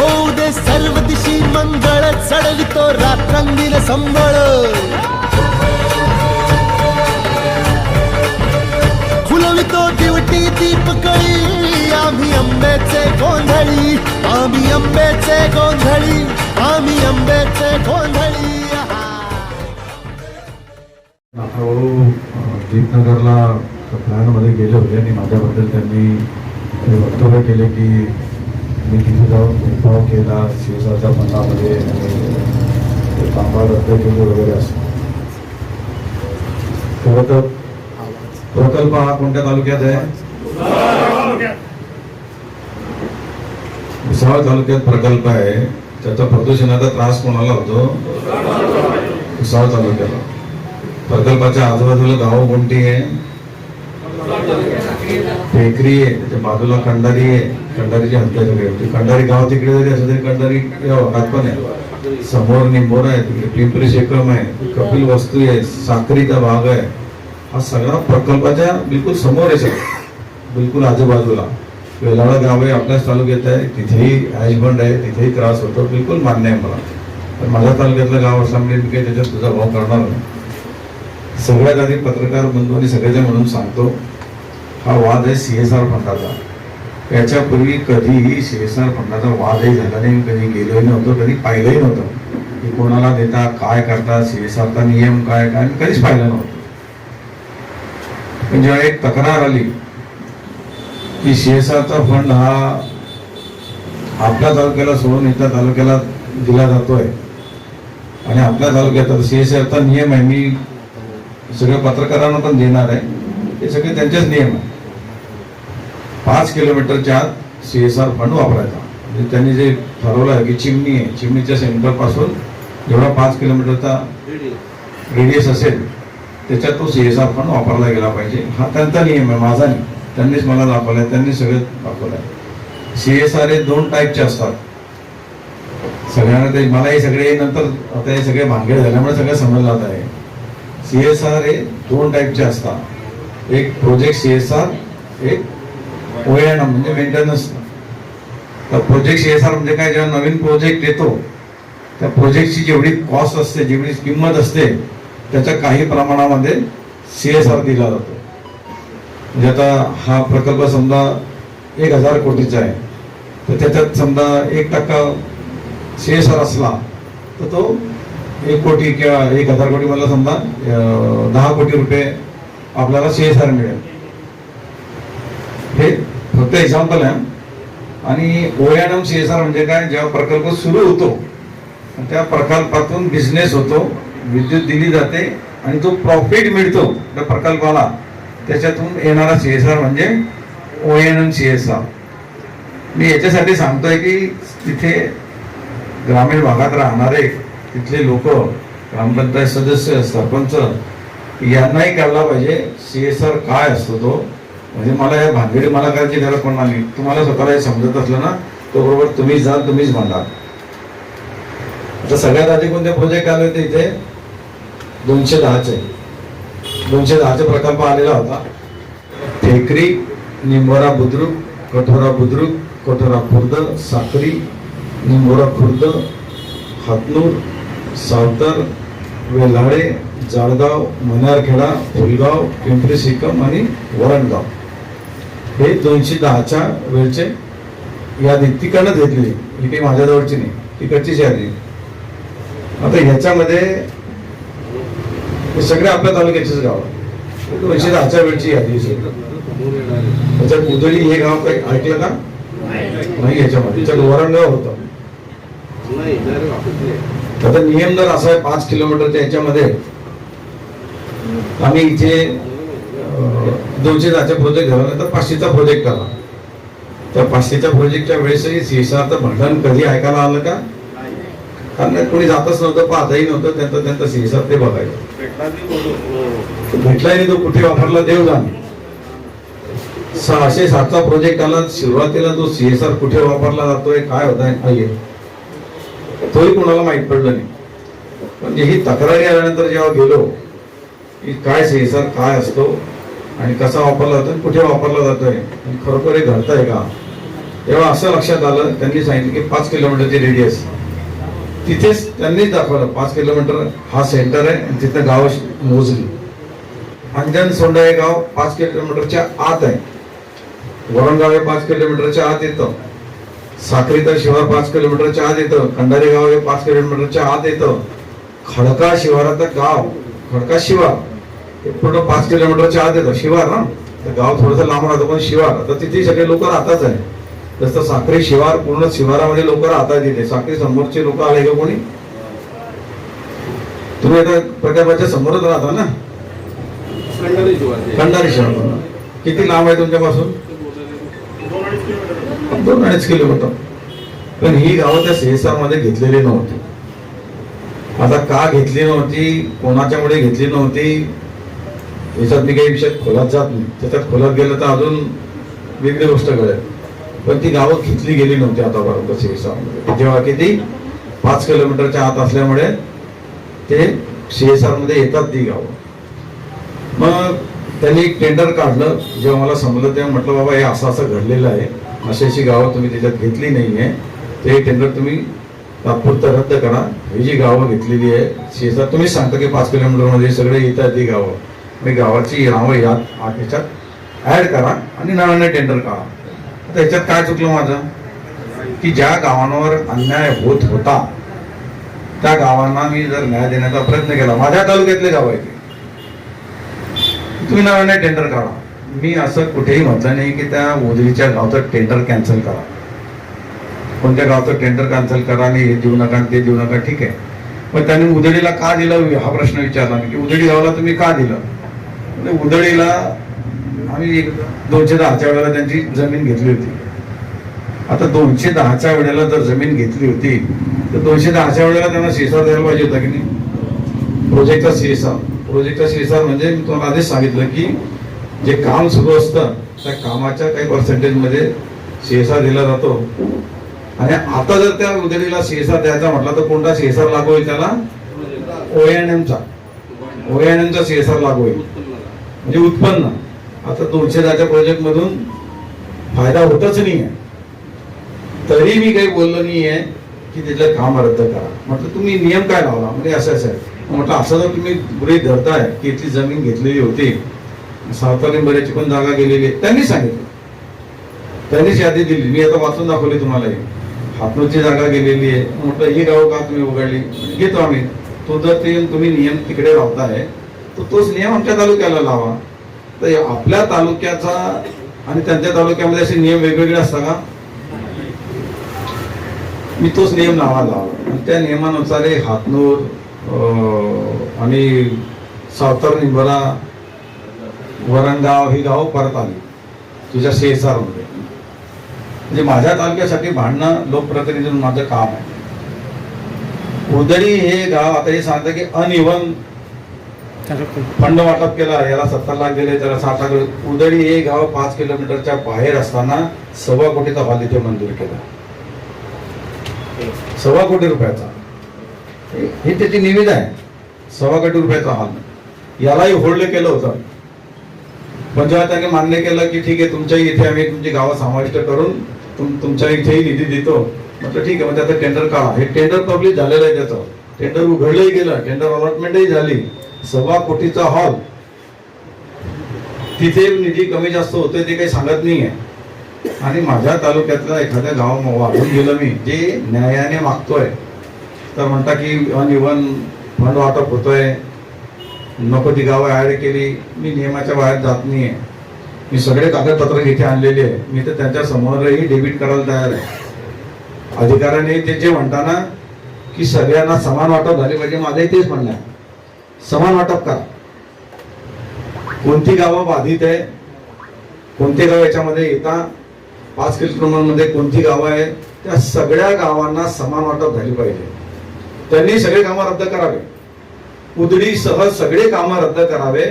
होऊ दे सर्व दिशी मंगळ चढवितो रात्रंगील संबळ. फुलवितो दिवटी दीपकळी आम्ही आंब्याचे गोंधळी आम्ही आंब्याचे गोंधळी आम्ही दीपनगरला प्लॅनमध्ये गेले होते आणि माझ्याबद्दल त्यांनी वक्तव्य केले की मी तिथे जाऊन भेदभाव केला शिवसाच्या मनामध्ये आणि ते रद्द केले वगैरे असं. खरं तर प्रकल्प हा कोणत्या तालुक्यात आहे? भुसावळ तालुक्यात प्रकल्प आहे. त्याचा प्रदूषणाचा त्रास कोणाला होतो? भुसावळ तालुक्याला. प्रकल्पाच्या आजूबाजूला गावं कोणती आहे? टेकरी आहे त्याच्या बाजूला खंडारी आहे. खंडारीची हत्या झाली होती कंडारी गाव तिकडे जरी असं तरी खंडारी या पण आहे. समोर निंबोर आहे तिकडे पिंपरी शेकम आहे कपिल वस्तू आहे साखरीचा भाग आहे. हा सगळा प्रकल्पाच्या बिलकुल समोर आहे सगळं. बिलकुल आजूबाजूला. वेलाळा गाव आहे आपल्याच तालुक्यात आहे तिथेही ॲशबंड आहे तिथेही त्रास होतो बिलकुल मान्य आहे मला. पण माझ्या तालुक्यातलं गाव असल्यामुळे मी काही त्याच्यात तुझा भाव करणार नाही. सगळ्यात आधी पत्रकार बंधू आणि सगळेजण म्हणून सांगतो हा वाद आहे सी एस आर फंडाचा. याच्यापूर्वी कधीही सी एस आर फंडाचा वादही झाला नाही मी कधी गेलोही नव्हतो कधी पाहिलंही नव्हतं की कोणाला देता काय करता सी एस आरचा नियम काय काय आणि कधीच पाहिलं नव्हतं. पण जेव्हा एक तक्रार आली की सी एस आरचा फंड हा आपल्या तालुक्याला सोडून इतर तालुक्याला दिला जातोय आणि आपल्या तालुक्यात सी एस आरचा नियम आहे मी सगळ्या पत्रकारांना पण देणार आहे. हे सगळे त्यांचेच नियम आहे पाच किलोमीटरच्या आत सी एस आर फंड वापरायचा. म्हणजे त्यांनी जे ठरवलं आहे की चिमणी आहे चिमणीच्या सेंटरपासून जेवढा पाच किलोमीटरचा रेडियस असेल त्याच्यात तो सी एस आर फंड वापरला गेला पाहिजे. हा त्यांचा नियम आहे माझा नाही त्यांनीच मला दाखवलाय त्यांनी सगळं दाखवलंय. सी एस आर हे दोन टाईपचे असतात. सगळ्यांना ते मला हे सगळे नंतर आता हे सगळे भानगड झाल्यामुळे सगळं समजलं जात आहे. सी एस आर हे दोन टाईपचे असतात. एक प्रोजेक्ट सी एस आर एक ओ एन एम म्हणजे मेंटेनन्स तर प्रोजेक्ट सी एस आर म्हणजे काय? जेव्हा नवीन प्रोजेक्ट येतो त्या प्रोजेक्टची जेवढी कॉस्ट असते जेवढी किंमत असते त्याच्या काही प्रमाणामध्ये सी एस आर दिला जातो. म्हणजे आता हा प्रकल्प समजा एक हजार कोटीचा आहे. तर त्याच्यात समजा एक टक्का सी एस आर असला तर तो एक कोटी किंवा एक हजार कोटी मला समजा दहा कोटी रुपये आपल्याला सी एस आर मिळेल. हे फक्त एक्झाम्पल आहे. आणि ओएनएम सी एस आर म्हणजे काय? जेव्हा प्रकल्प सुरू होतो त्या प्रकल्पातून बिझनेस होतो विद्युत दिली जाते आणि जो प्रॉफिट मिळतो त्या प्रकल्पाला. त्याच्यातून येणारा सी एस आर म्हणजे ओएनएम सी एस आर मी याच्यासाठी सांगतोय की तिथे ग्रामीण भागात राहणारे तिथले लोक ग्रामपंचायत सदस्य सरपंच यांनाही कळला पाहिजे सी एस आर काय असतो तो? म्हणजे मला या भानगडी मला करायची गरज पण नाही. तुम्हाला स्वतःला हे समजत असलं ना तो बरोबर तुम्हीच जाल तुम्हीच म्हणाल आता सगळ्यात आधी कोणते प्रोजेक्ट आले होते इथे? दोनशे दहाचे. दोनशे दहाचा प्रकल्प आलेला होता. टेकरी निंबोरा बुद्रुक कठोरा बुद्रुक कठोरा खुर्द साखरी निंबोरा खुर्द हातनूर सावतर वेल्हाळे जाळगाव मनारखेडा फुलगाव पिंपरी सिकम आणि वरणगाव. हे दोनशे दहाच्या वेळचे यादी तिकडनंच घेतलेली. ही काही माझ्याजवळची नाही तिकडचीच यादी. आता ह्याच्यामध्ये सगळे आपल्या तालुक्याचेच गाव. दोनशे दहाच्या वेळची यादी. त्याच्यात उदळी हे गाव काही ऐकलं का? नाही. याच्यामध्ये त्याच्यात वरणगाव होतं. त्याचा नियम जर असा आहे पाच किलोमीटरच्या याच्यामध्ये आम्ही इथे दोनशे दहाचा प्रोजेक्ट झाला तर पाचशेचा प्रोजेक्ट आला त्या पाचशेच्या प्रोजेक्टच्या वेळेसही सीएसआरचं भांडण कधी ऐकायला आलं का? कारण कोणी जातच नव्हतं पाहतही नव्हतं त्यांचं त्यांचं सीएसआर ते बघायचं. भेटलाही नाही तो कुठे वापरला देव जाणे. सहाशे सातचा प्रोजेक्ट आला सुरुवातीला तो सीएसआर कुठे वापरला जातोय काय होत आहे तोही कोणाला माहीत पडलं नाही. म्हणजे ही तक्रारी आल्यानंतर जेव्हा गेलो की काय सेन्सर काय असतो आणि कसा वापरला जातो आणि कुठे वापरला जातोय आणि खरोखर हे घडतंय का? तेव्हा असं लक्षात आलं त्यांनी सांगितलं की पाच किलोमीटरची रेडियस तिथेच त्यांनीच दाखवलं पाच किलोमीटर हा सेंटर आहे आणि तिथं गाव मोजली. अंजन सोंडा हे गाव पाच किलोमीटरच्या आत आहे. वरणगाव हे पाच किलोमीटरच्या आत येतं. साखरीचा शिवार पाच किलोमीटरच्या आत येतं. खंडारी गाव हे पाच किलोमीटरच्या आत येतं. खडका शिवाराचं गाव खडका शिवार हे पूर्ण पाच किलोमीटरच्या आत येतं. शिवार ना तर गाव थोडंसं लांब राहतं पण शिवार. तर तिथे सगळे लोक राहताच आहे जसं साखरी शिवार पूर्ण शिवारामध्ये लोक राहतात तिथे. साखरी समोरचे लोक आले का कोणी? तुम्ही आता प्रकल्पाच्या समोरच राहता ना? खंडारी शिवार. किती लांब आहे तुमच्यापासून? दोन अडीच किलोमीटर पण ही गावं त्या सीएसआरमध्ये घेतलेली नव्हती. आता का घेतली नव्हती? कोणाच्यामुळे घेतली नव्हती? याच्यात मी काही विषयात खोलात जात नाही. त्याच्यात खोलात गेलं तर अजून वेगळी गोष्ट कळेल पण ती गावं घेतली गेली नव्हती आतापर्यंत सीएसआरमध्ये जेव्हा की ती पाच किलोमीटरच्या आत असल्यामुळे ते सीएसआरमध्ये येतात ती गावं. मग त्यांनी एक टेंडर काढलं. जेव्हा मला समजलं तेव्हा म्हटलं बाबा हे असं असं घडलेलं आहे. अशी अशी गावं तुम्ही त्याच्यात घेतली नाहीये. ते टेंडर तुम्ही तात्पुरता रद्द करा. ही जी गावं घेतलेली आहे शेतात तुम्ही सांगता की पाच किलोमीटरमध्ये सगळे येतात ती गावं. मी गावाची नावं यात ह्याच्यात ॲड करा आणि नव्याने टेंडर काढा. आता ह्याच्यात काय चुकलं माझं? की ज्या गावांवर अन्याय होत होता त्या गावांना मी जर न्याय देण्याचा प्रयत्न केला माझ्या तालुक्यातले गाव आहे ते तुम्ही नव्याने टेंडर काढा. मी असं कुठेही म्हटलं नाही की त्या उदरीच्या गावचं टेंडर कॅन्सल करा. कोणत्या गावचं टेंडर कॅन्सल करा आणि हे देऊ नका आणि ते देऊ नका ठीक आहे. पण त्यांनी उदळीला का दिलं? हा प्रश्न विचारला मी की उदळी गावाला तुम्ही का दिलं? म्हणजे उदळीला आम्ही एक दोनशे दहाच्या वेळेला त्यांची जमीन घेतली होती. आता दोनशे दहाच्या वेळेला जर जमीन घेतली होती तर दोनशे दहाच्या वेळेला त्यांना शेसार द्यायला पाहिजे होता की नाही? प्रोजेक्टचा शेसार प्रोजेक्टचा शेसार म्हणजे मी तुम्हाला आधीच सांगितलं की जे काम सुरू असतं त्या कामाच्या काही पर्सेंटेजमध्ये दिला जातो. आणि आता जर त्या उदळीला शेसा द्यायचा म्हटला तर कोणता सीएसआर लागू होईल त्याला? ओ एन एमचा ओ एन एमचा सीएसआर लागू होईल. म्हणजे उत्पन्न. आता दोनशे दहाच्या प्रोजेक्ट मधून फायदा होतच नाही आहे तरी मी काही बोललो नाही आहे की त्याचं काम रद्द करा. म्हटलं तुम्ही नियम काय लावला? म्हणजे असं असं आहे म्हटलं असं जर तुम्ही गृहित धरताय की इथली जमीन घेतलेली होती सावताली बऱ्याची पण जागा गेलेली आहे. त्यांनी सांगितलं. त्यांनीच यादी दिली. मी आता वाचून दाखवली तुम्हाला ही. हातनूरची जागा गेलेली आहे. म्हटलं ही गाव का तुम्ही उघडली? घेतो आम्ही. तो जर ते तुम्ही नियम तिकडे लावताय तर तोच नियम आमच्या तालुक्याला लावा. तर आपल्या तालुक्याचा आणि त्यांच्या तालुक्यामध्ये असे नियम वेगवेगळे असतात का? मी तोच नियम लावा लावा. आणि त्या नियमानुसार हे हातनूर आणि सावतार निंबरा वरणगाव ही गाव परत आली. तुझ्या सीएसआर म्हणजे माझ्या तालुक्यासाठी भांडणं लोकप्रतिनिधी माझं काम आहे. उदळी हे गाव आता हे सांगतं की अनइव्हन फंड वाटप केला याला सत्तर लाख दिले त्याला साठ लाख उदळी हे गाव पाच किलोमीटरच्या बाहेर असताना सव्वा कोटीचा हॉल इथे मंजूर केला. सव्वा कोटी रुपयाचा. हे- त्याची निविदा आहे. सव्वा कोटी रुपयाचा हॉल. यालाही होल्ड केलं होतं. म्हणजे पण जेव्हा त्याने मान्य केलं की ठीक आहे तुमच्या इथे आम्ही तुमची गावं समाविष्ट करून तुम तुमच्या इथेही निधी देतो. म्हटलं ठीक आहे मग त्याचं टेंडर काढा हे टेंडर पब्लिक झालेलं आहे त्याचं. टेंडर उघडलंही गेलं टेंडर अलॉटमेंटही झाली. सव्वा कोटीचा हॉल तिथे निधी कमी जास्त होतोय ते काही सांगत नाहीये. आणि माझ्या तालुक्यातल्या एखाद्या गाव वाढून गेलं मी जे न्यायाने मागतोय. तर म्हणता की अन इव्हन फंड वाटप होतोय. नको ती गावं ऍड केली मी नियमाच्या बाहेर जात नाही आहे मी सगळे कागदपत्र इथे आणलेले आहे मी तर त्यांच्या समोरही डेबिट करायला तयार आहे. अधिकाऱ्याने ते जे म्हणताना की सगळ्यांना समान वाटप झाले पाहिजे माझंही तेच म्हणणं आहे. समान वाटप करा. कोणती गावं बाधित आहे कोणते गाव याच्यामध्ये येतात पाच किलोमीटरमध्ये कोणती गावं आहे त्या सगळ्या गावांना समान वाटप झाली पाहिजे. त्यांनी सगळे कामं रद्द करावे. उदडीसह सगळे कामं रद्द करावे.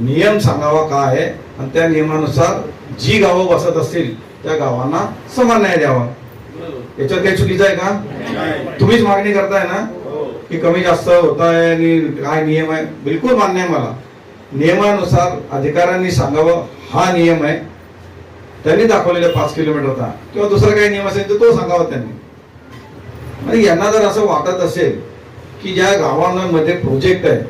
नियम सांगावा काय आहे? आणि त्या नियमानुसार जी गावं बसत असतील त्या गावांना समान न्याय द्यावा. याच्यात काही चुकीचं आहे का? तुम्हीच मागणी करताय ना? की कमी जास्त होत आहे आणि काय नियम आहे? बिलकुल मान्य आहे मला. नियमानुसार अधिकाऱ्यांनी सांगावं हा नियम आहे. त्यांनी दाखवलेला पाच किलोमीटरचा किंवा दुसरा काही नियम असेल तर तो सांगावा त्यांनी. आणि यांना जर असं वाटत असेल की ज्या गावांमध्ये प्रोजेक्ट आहे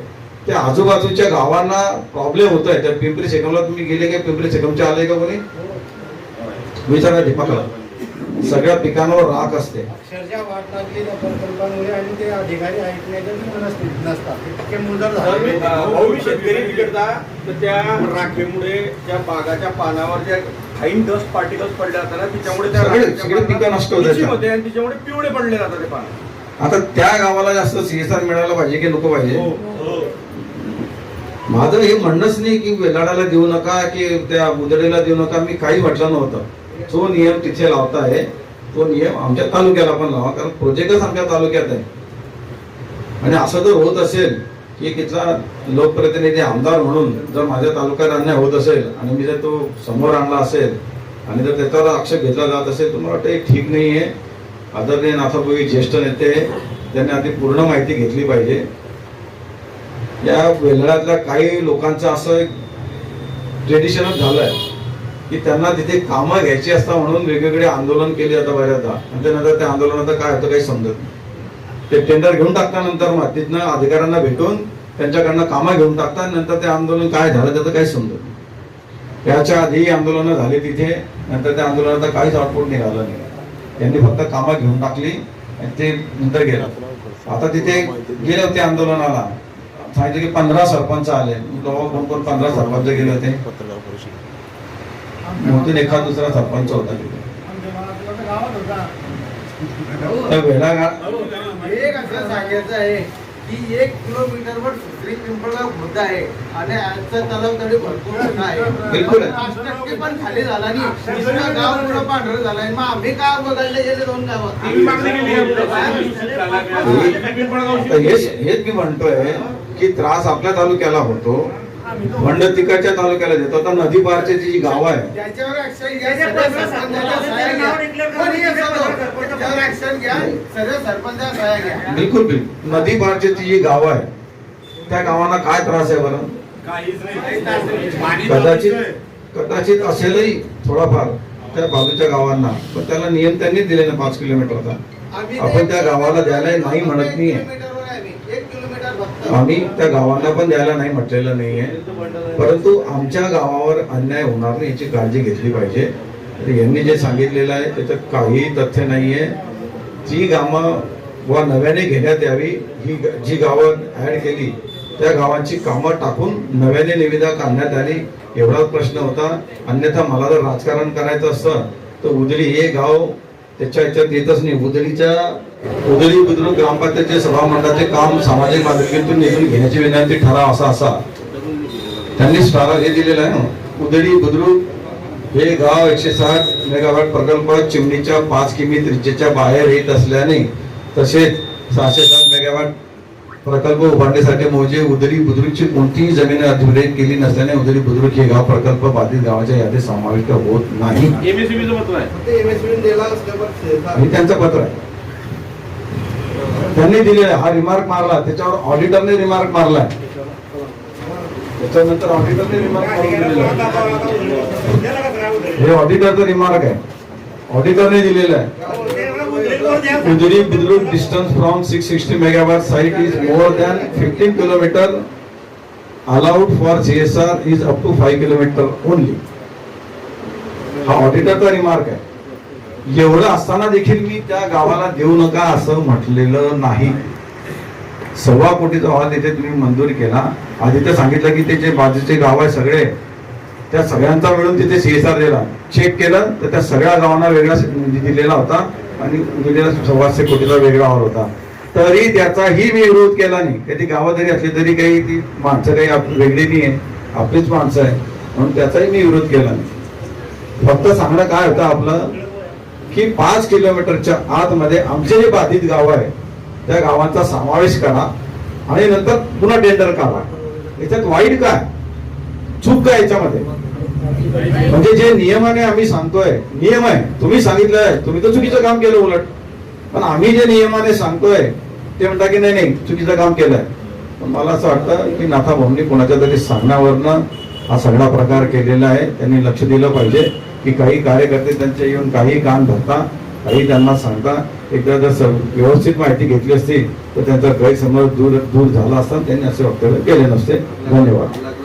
त्या आजूबाजूच्या गावांना प्रॉब्लेम होत आहे तर पिंपरी सेकमला तुम्ही गेले का पिंपरी सेकमच्या आले का कोणी? विचारा दीपकला. सगळ्या पिकांवर राख असते. त्या शेतकरी बिघडता तर त्या राखेमुळे त्या बागाच्या पानावर ज्या फाईन डस्ट पार्टिकल्स पडले जातात ना त्याच्यामुळे त्या सगळे- राखेच्या सगळे पिकं पानात नष्ट होतात. तुळशी होते आणि त्याच्यामुळे पिवळे पडले जातात ते पान. आता त्या गावाला जास्त सीएसआर मिळायला पाहिजे की नको पाहिजे? माझं हे म्हणणंच नाही की वेलाडाला देऊ नका की त्या उदडेला देऊ नका मी काही म्हटलं नव्हतं. जो नियम तिथे लावता आहे तो नियम आमच्या तालुक्याला पण लावा कारण प्रोजेक्टच आमच्या तालुक्यात आहे. आणि असं जर होत असेल की तिथला लोकप्रतिनिधी आमदार म्हणून जर माझ्या तालुक्यात अन्याय होत असेल आणि मी जर तो समोर आणला असेल आणि जर त्याचा आक्षेप घेतला जात असेल तर मला वाटतं ठीक नाही आहे आदरणीय नाथाभाई ज्येष्ठ नेते त्यांनी आधी पूर्ण माहिती घेतली पाहिजे. या वेल्हाळ्यातल्या काही लोकांचं असं एक ट्रेडिशनच झालंय की त्यांना तिथे कामं घ्यायची असतात म्हणून वेगवेगळे आंदोलन केले जातं बऱ्याचदा. आणि त्यानंतर त्या आंदोलनाचं काय होतं काही समजत नाही. ते टेंडर घेऊन टाकल्यानंतर मग तिथनं अधिकाऱ्यांना भेटून त्यांच्याकडनं कामं घेऊन टाकतात नंतर ते आंदोलन काय झालं त्याचं काही समजत नाही. याच्या आधी आंदोलनं झाली तिथे नंतर त्या आंदोलनाचा काहीच आउटपुट निघालं नाही. त्यांनी फक्त कामं घेऊन टाकली आणि ते नंतर गेलं. आता तिथे गेले होते आंदोलनाला. सांगितलं की पंधरा सरपंच आले. कोण कोण पंधरा सरपंच गेले होते. मोठून एखाद दुसरा सरपंच होता तिथे. तर वेळा सांगायचं आहे. की एक किलोमीटरवर श्री पिंपळगाव खुर्द आहे. आणि आजचा तलाव तरी भरपूर मोठा आहे. बिलकुल. पाच टक्के पण खाली झाला नाही. गाव पुढं पांढरं झालंय मग आम्ही का बघायला गेले दोन गावात? ती मागणी केली आहे. तर हेच हेच मी म्हणतोय की त्रास आपल्या तालुक्याला होतो. भंड तिकडच्या तालुक्याला देतो. आता नदी पारची जी गाव आहे हे बिलकुल बिलकुल. नदी पारची जी गाव आहे त्या गावांना काय त्रास आहे बरं? कदाचित कदाचित असेलही थोडाफार त्या बाजूच्या गावांना पण त्याला नियम त्यांनी दिले ना पाच किलोमीटरचा आपण त्या गावाला द्यायला नाही म्हणत नाहीये किलोमीटरवर आहे आम्ही. एक किलोमीटर फक्त आम्ही त्या गावांना पण द्यायला नाही म्हटलेलं नाही आहे परंतु आमच्या गावावर अन्याय होणार नाही याची काळजी घेतली पाहिजे. यांनी जे सांगितलेलं आहे त्याचं काही तथ्य नाही आहे जी कामं व नव्याने घेण्यात यावी ही जी गावं ऍड केली त्या गावांची कामं टाकून नव्याने निविदा काढण्यात आली एवढाच प्रश्न होता. अन्यथा मला जर राजकारण करायचं असतं तर उदरी हे गाव त्याच्या ह्याच्यात येतच नाही. उदळीच्या उदळी बुद्रुक ग्रामपंचायतचे सभामंडळाचे काम सामाजिक माध्यमातून निधून घेण्याची विनंती ठराव असा असा. त्यांनी स्टार हे दिलेला आहे ना. उदळी बुद्रुक हे गाव एकशे सात मेगावॅट प्रकल्प चिमणीच्या पाच किमी त्रिज्येच्या बाहेर येत असल्याने तसेच सहाशे सात मेगावॅट प्रकल्प उभारण्यासाठी मोजे उदरी बुद्रुकची कोणतीही जमीन अधिग्रहित केली नसल्याने उदरी बुद्रुक हे गाव प्रकल्प बाधित गावाच्या यादीत समाविष्ट होत नाही. हे त्यांचं पत्र आहे. त्यांनी दिलेलं आहे. हा रिमार्क मारला. त्याच्यावर ऑडिटरने रिमार्क मारलाय त्याच्यानंतर ऑडिटरने रिमार्क. हे ऑडिटरचं रिमार्क आहे. ऑडिटरने दिलेलं आहे. Udari Budruk distance from six sixty megawatt site is more than fifteen kilometre allowed for CSR is up to five kilometre only हा ऑडिटरचा रिमार्क आहे. एवढं असताना देखील मी त्या गावाला देऊ नका असं म्हटलेलं नाही. सव्वा कोटीचा अहवाल तिथे तुम्ही मंजूर केला. आधी तर सांगितलं की ते जे बाजूचे गाव आहे सगळे त्या सगळ्यांचा मिळून तिथे सीएसआर दिला. चेक केलं तर त्या सगळ्या गावांना वेगळा दिलेला होता. आणि दिलेला सव्वाशे कोटीचा वेगळा हॉल होता. तरी त्याचाही मी विरोध केला नाही. कधी गावात जरी असली तरी काही ती माणसं काही वेगळी नाही आहे. आपलीच माणसं आहे म्हणून त्याचाही मी विरोध केला नाही. फक्त सांगणं काय होतं आपलं की पाच किलोमीटरच्या आतमध्ये आमचे जे बाधित गाव आहे त्या गावांचा समावेश करा आणि नंतर पुन्हा टेंडर काढा. याच्यात वाईट काय? चूक काय याच्यामध्ये? म्हणजे जे नियमाने आम्ही सांगतोय नियम आहे. तुम्ही सांगितलंय तुम्ही तर चुकीचं काम केलं उलट. पण आम्ही जे नियमाने सांगतोय ते म्हणता की नाही नाही चुकीचं काम केलंय. पण मला असं वाटतं की नाथा भाऊंनी कोणाच्या तरी सांगण्यावरनं हा सगळा प्रकार केलेला आहे. त्यांनी लक्ष दिलं पाहिजे की काही कार्यकर्ते त्यांचे येऊन काही कान धरता काही त्यांना सांगता. एकदा जर व्यवस्थित माहिती घेतली असती तर त्यांचा गैरसमज दूर दूर झाला असता त्यांनी असे वक्तव्य केले नसते. धन्यवाद.